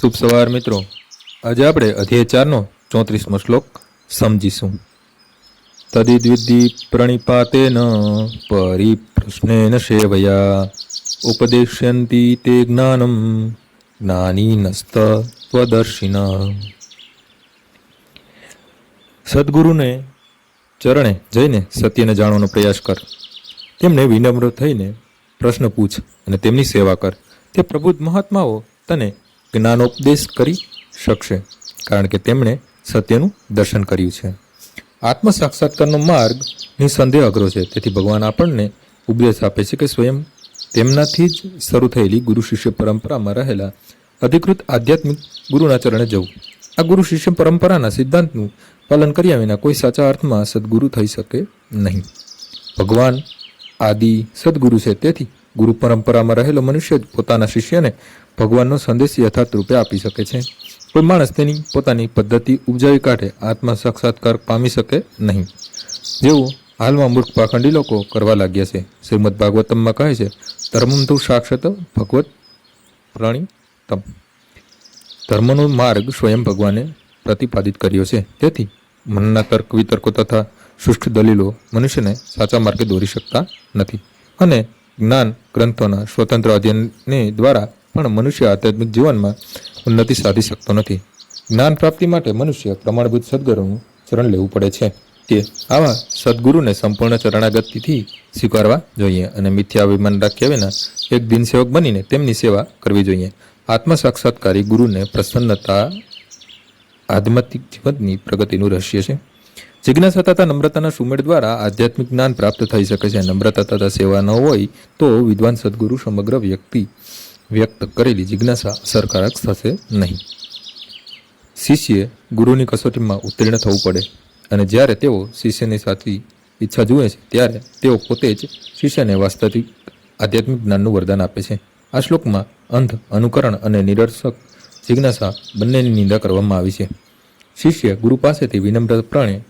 શુભ સવાર મિત્રો. આજે આપણે અધ્યાય ચારનો ચોત્રીસમો શ્લોક સમજીશું. તદિદ્વિદ્ધિ પ્રણિપાતેન પરિપ્રશ્નેન સેવયા. ઉપદેશ્યંતી તે જ્ઞાનમ જ્ઞાનીનસ્તત્વદર્શિન સદગુરુને ચરણે જઈને સત્યને જાણવાનો પ્રયાસ કર. તેમને વિનમ્ર થઈને પ્રશ્ન પૂછ અને તેમની સેવા કર. તે પ્રબુદ્ધ મહાત્માઓ તને જ્ઞાનોપદેશ કરી શકશે, કારણ કે તેમણે સત્યનું દર્શન કર્યું છે. આત્મ સાક્ષાત્કારનો માર્ગ નિસંદેહ અઘરો છે. તેથી ભગવાન આપણને ઉપદેશ આપે છે કે સ્વયં તેમનાથી જ શરૂ થયેલી ગુરુ શિષ્ય પરંપરામાં રહેલા અધિકૃત આધ્યાત્મિક ગુરુના ચરણે જવું. આ ગુરુ શિષ્ય પરંપરાના સિદ્ધાંતનું પાલન કર્યા વિના કોઈ સાચા અર્થમાં સદગુરુ થઈ શકે નહીં. ભગવાન આદિ સદગુરુ છે. તેથી ગુરુ પરંપરામાં રહેલો મનુષ્ય જ પોતાના શિષ્યને ભગવાનનો સંદેશ યથાર્થ રૂપે આપી શકે છે. કોઈ માણસ તેની પોતાની પદ્ધતિ ઉપજાવી કાઢે, આત્મા સાક્ષાત્કાર પામી શકે નહીં. જેવું હાલમાં મૂર્ખ પાખંડી લોકો કરવા લાગ્યા છે. શ્રીમદ ભાગવતમમાં કહે છે, ધર્મમ તું સાક્ષાત ભગવત પ્રણીતમ. ધર્મનો માર્ગ સ્વયં ભગવાને પ્રતિપાદિત કર્યો છે. તેથી મનના તર્ક, વિતર્કો તથા સુષ્ઠ દલીલો મનુષ્યને સાચા માર્ગે દોરી શકતા નથી. અને જ્ઞાન ગ્રંથોના સ્વતંત્ર અધ્યયનને દ્વારા પણ મનુષ્ય આધ્યાત્મિક જીવનમાં ઉન્નતિ સાધી શકતો નથી. જ્ઞાન પ્રાપ્તિ માટે મનુષ્ય પ્રમાણભૂત સદગુરુનું ચરણ લેવું પડે છે તે આવા સદગુરુને સંપૂર્ણ ચરણાગતિથી સ્વીકારવા જોઈએ અને મિથ્યા અભિમાન રાખ્યા વિના એક દિન સેવક બનીને તેમની સેવા કરવી જોઈએ. આત્મ સાક્ષાત્કારી ગુરુને પ્રસન્નતા, આધ્યાત્મિક જીવનની પ્રગતિનું રહસ્ય છે. જિજ્ઞાસા તથા નમ્રતાના સુમેળ દ્વારા આધ્યાત્મિક જ્ઞાન પ્રાપ્ત થઈ શકે છે. નમ્રતા તથા સેવા ન હોય તો વિદ્વાન સદગુરુ સમગ્ર વ્યક્તિ વ્યક્ત કરેલી જિજ્ઞાસા અસરકારક થશે નહીં. શિષ્યે ગુરુની કસોટીમાં ઉત્તીર્ણ થવું પડે અને જ્યારે તેઓ શિષ્યની સાચી ઈચ્છા જુએ છે, ત્યારે તેઓ પોતે જ શિષ્યને વાસ્તવિક આધ્યાત્મિક જ્ઞાનનું વરદાન આપે છે. આ શ્લોકમાં અંધ, અનુકરણ અને નિરર્શક જિજ્ઞાસા બંનેની નિંદા કરવામાં આવી છે. શિષ્ય ગુરુ પાસેથી વિનમ્રપણે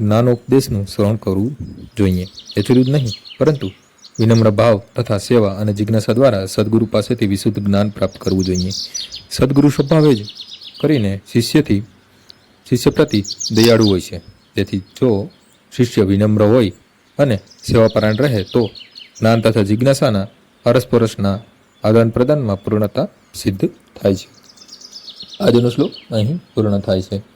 જ્ઞાનોપદેશનું શ્રવણ કરવું જોઈએ. એટલું જ નહીં, પરંતુ વિનમ્ર ભાવ તથા સેવા અને જિજ્ઞાસા દ્વારા સદગુરુ પાસેથી વિશુદ્ધ જ્ઞાન પ્રાપ્ત કરવું જોઈએ. સદગુરુ સ્વભાવે જ કરીને શિષ્યથી, શિષ્ય પ્રતિ દયાળુ હોય છે. તેથી જો શિષ્ય વિનમ્ર હોય અને સેવાપરાયણ રહે, તો જ્ઞાન તથા જિજ્ઞાસાના અરસપરસના આદાન પ્રદાનમાં પૂર્ણતા સિદ્ધ થાય છે. આજનો શ્લોક અહીં પૂર્ણ થાય છે.